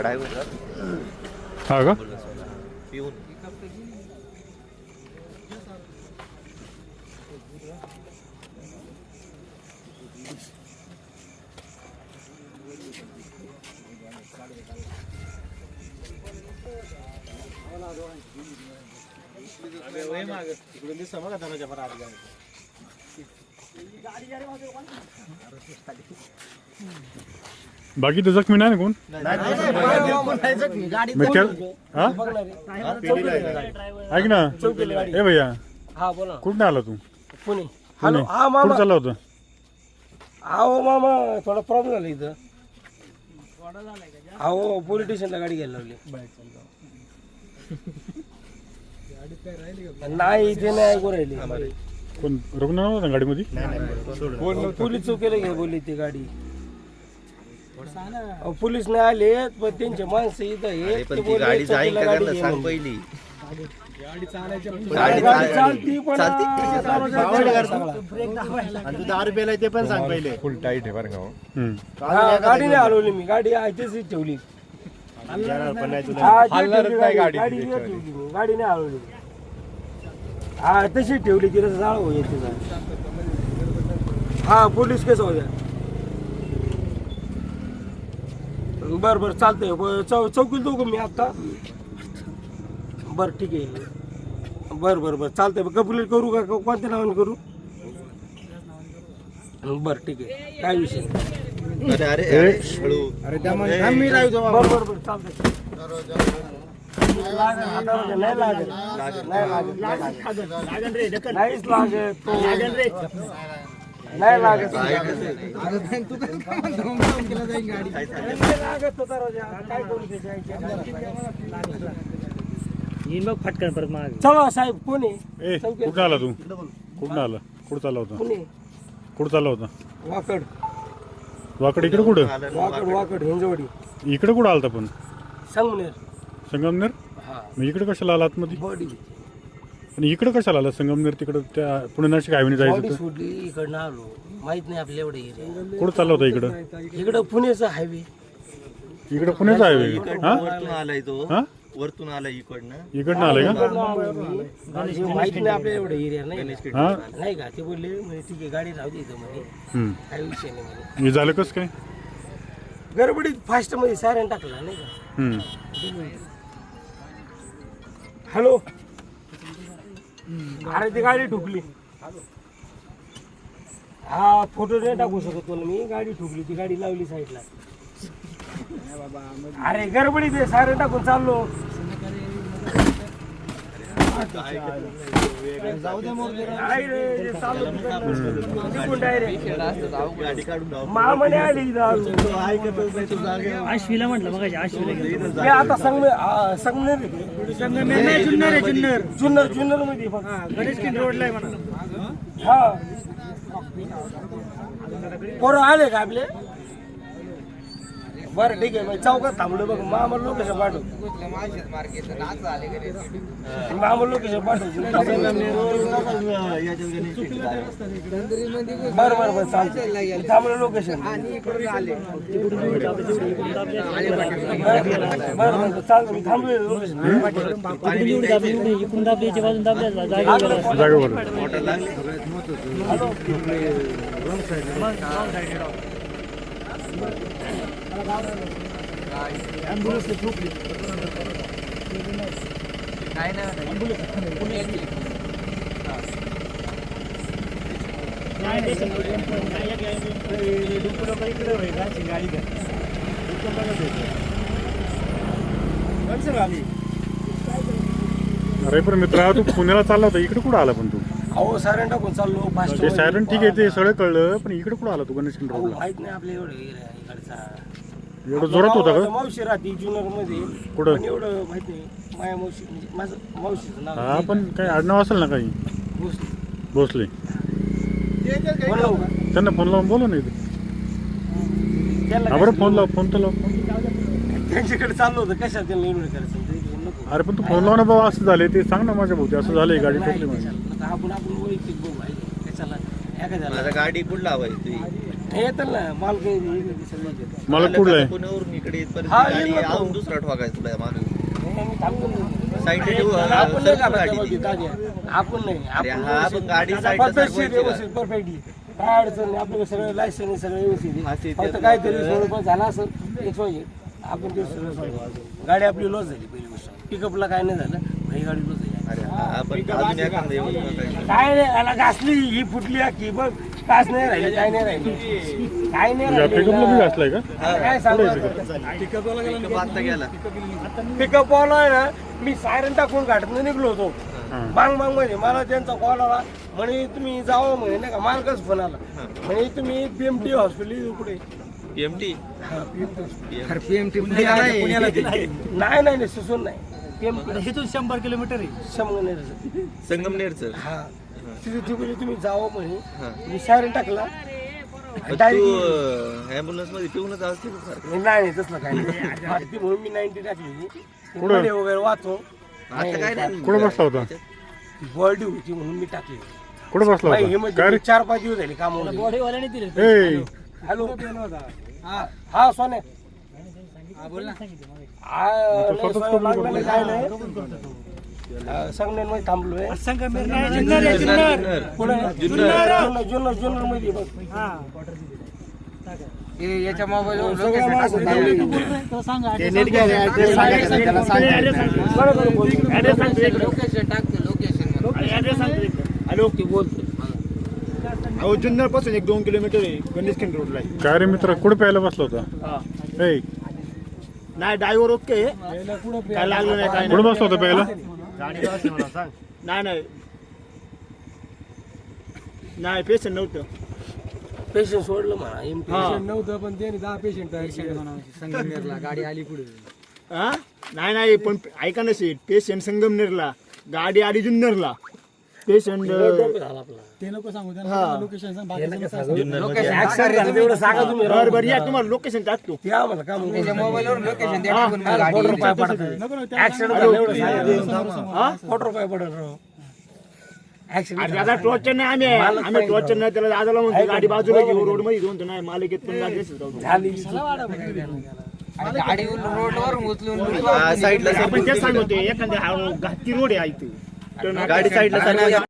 खड़ा है उधर आगा। प्यून अबे वही माग इकडे मी समजा धनाच्या बाकी तर जखमी नाही ना कोण? हा? ऐक ना. ए भैया हा बोला कुठं आला तू? पुणे हॅलो हा कुठं मामा चालला होता? अहो मामा थोडा प्रॉब्लेम झाला इथं. अहो पोलीस स्टेशनला गाडी घ्यायला लावली नाही ते नाही ऐकू राहिली. कोण रुग्ण नव्हता ना गाडीमध्ये? पोलीस चौकीला घ्या बोलली ती गाडी. अहो, पोलीस नाही आले पण त्यांचे माणसं इथं आहेत. पण ते ती बोलले गाडी जाईल चौकीला का गाडी त्यांना घे सांग म्हणून. पहिली. गाडी गाडी चालती पण चालती. आणि तू पण सांग पहिले. हम्म. हा, गाडी नाही हलवली मी. गाडी आहे तशीच ठेवली. येणार पण नाही तुला. हा, ती ठेवली गाडी. गाडी नाही ठेवली. मी, गाडी नाही हलवली. हा तशी ठेवली तिला जाळ हो येते. हा पोलीस केस होत्या बर बर चालतंय ब- चौ चौकीला जाऊ का मी आता बर ठीक आहे बर बर बर चालतंय कंप्लीट करू का को- कोणत्या नावाने करू बर ठीक आहे काय विषय नाही. अरे अरे अरे हळू बर बर बर चालतंय लागेल, नाही लागेल. नाही लागेल, नाही लागेल. नाहीच लागत तो. नाही लागत. नाही लागत तो दरवाजा. काय करू त्याच्या फटकन परत मागे. चला साहेब कोण आहे? कुठं आला तू? कुठं आला? कुठं चालला होता? पुणे कुठं चालला होता? वाकड. वाकड इकडे कुठं? वाकड वाकड हिंजवडी. इकडे कुठं आलता पण? संगमनेर. संगमनेर? मग इकडे कशाला आला आतमध्ये? बॉडी. आणि इकडे कशाला आला? संगमनेर तिकडं त्या पुणे नाशिक हायवेने जायचं होतं? सोडली इकडनं आलो. माहीत नाही आपल्या एवढे एरिया. कुठं चालला होता इकडं? इकडं पुण्याचा हायवे इकडं पुण्याचा हायवे हा? वरतून आलाय तो. हा? वरतून आलाय इकडनं. इकडनं आलंय का? माहीत नाही आपल्या एवढे एरिया नाही का? हा? नाही का? ते बोलले म्हणजे ठीक आहे गाडी राहू दे इथं म्हणे. हम्म. काही विषय नाही म्हणे. हे झालं कसं काय? गडबडीत फास्टमध्ये सायरन टाकला नाही का? हम्म. हॅलो अरे ती गाडी ठुकली. हा फोटो नाही टाकू शकत तुला मी. गाडी ठुकली ती गाडी लावली साईडला अरे गडबडीत आहे टाकून चाललो नाही रे, ते चाललो तिकडनं. निघून direct. गाडी काढून लाव. मामाने आली. आश्वीला म्हटलं मग आश्वीला मी आता संगमे आ, संगमेर जुन्नर आहे जुन्नर जुन्नर जुन्नरमध्ये गणेश किंड रोडला आहे म्हणा हा पोरं आले का आपले बरं ठीक आहे चौकात थांबलो बघ मामा लोकेशन पाठव. मामा लोकेशन पाठव. बरं बरं बरं चालतं थांबलो लोकेशन. बरं चालतं मी थांबलो लोकेशन. इकडून इकडून दाबली याच्या नाही दाबल्या जागेवर गेला. जागेवर अरे पण मित्रा तू पुण्याला चालला होता इकडे कुठं आला पण तू अहो सायरन टाकून चाललो फास्ट ते सायरन ठीक आहे ते सगळं कळलं पण इकडे कुठं आला तू गणेश अहो, रोडला माहीत नाही आपल्या एवढं इकडचा. एवढं जोरात होता का? मावशी राहते जुन्नरमध्ये. कुठं? पण एवढं माहीत नाही माया मावशी म्हणजे माझं मावशीचं नाव हा पण काही आडनाव असेल ना काही? भोसले. भोसले. का? त्यांना फोन लावून बोला नाही हा बरं फोन लाव फोन तर लाव. त्यांच्याकडे चाललो होतं कशाला त्यांना इन्व्हाइट करायचं? नको. अरे पण तू फोन लाव ना बाबा असं झाले ते सांग ना माझ्या भोवती असं झालंय गाडी नाही, ठोकली माझी. कशाला? आता आपण आपण वैयक्तिक बघू आहे माझा गाडी कुठं लावाय तुझी हे येतं ना माल काही सगळं घेतात. मला कुठलं आहे पुण्यावरून इकडे येतपर्यंत हा, गाडी येईल ना तो. अजून दुसरा ठोकायचा तुला मागे हे आपण नाही गाडी. आपण नाही अरे आपण हा, पण गाडी साईडला व्यवस्थित सरकवायची का? व्यवस्थित परफेक्टली काय अडचण नाही आपलं सगळं लायसन सगळं व्यवस्थित हा, आहे. ते- फक्त ते- काहीतरी थोडंफार झालं असेल एक पाहिजे आपण ते सगळं solve. गाडी आपली लॉस झाली पहिली गोष्ट पिकअपला काय नाही झालं ही गाडी लॉस हा. काय नाही याला घासली ही फुटली की बघ काच नाही राहिली काय नाही राहिली काय नाही राहिली काय सांगू पिकअप आता गेला पिकअप वाला आहे ना मी सायरन टाकून घाटत निघलो होतो हां. बांग बांगमध्ये मला त्यांचा कॉल आला म्हणे तुम्ही जावं म्हणे नाही का मालकच फोन आला म्हणे तुम्ही पीएमटी हॉस्पिटल पुढे पीएमटी नाही नाही नाही सुसून नाही पीएमटी इथून शंभर किलोमीटर आहे. तसं. संगमनेरचं? हा. तिथे तिकडे तुम्ही जावं म्हणे. हा. मी सायरन टाकला. तू डायरेक्ट ऍम्ब्युलन्समध्ये पिऊनच असते का सारखं? नाही नाही तसलं काय नाही. ती म्हणून मी नाईन्टी टाकली? मध्ये वगैरे वाचो आता काय नाही. कुठं बसला होता? बॉडी होती म्हणून मी टाकली. कुठं बसला बाई, हे होता म्हणजे काय रे? मी चार पाच दिवस झाले काम बॉडीवाल्याने दिले हॅलो. हा हा सोने हा, संगमेरमध्ये थांबलोय. जुन्नर. मध्ये याच्या जुन्नरपासून एक दोन किलोमीटर आहे गणेशखिंड रोडला आहे. काय रे मित्र कुठं प्यायला बसला होता? ए नाही ड्रायव्हर ओके. काय लागलं नाही काय कुठं बसला होता प्यायला नाही नाही. नाही पेशंट नव्हतं. पेशंट सोडलं म्हणा. नव्हतं पण त्यांनी दहा पेशंट संगमनेरला गाडी आली पुढे. हा? नाही नाही पण ऐका ना सीट पेशंट संगमनेरला गाडी आली जुन्नरला. पेशंट ते नको सांगू तेवढं सांगा तुम्ही. बरं बरं या तुम्हाला लोकेशन टाकतो. ते आम्हाला काम त्याच्या मोबाईलवर लोकेशन द्या टाकून मग गाडी कोटी येईल. रुपये पडत ऍक्सिडेंट झालं एवढं सांगा. कोटी रुपये पडत राव अरे ऍक्सिडेंट दादा टॉर्चर नाही आम्ही. आम्ही टॉर्चर नाही त्याला दादाला म्हणतो गाडी बाजूला घेऊ रोडमध्ये घेऊन तो नाही मालिकेत पण आणि गाडी रोडवर उचलून हा, साईडला आपण तेच सांगतोय एखाद्या घाती रोड आहे इथे. गाडी साईडला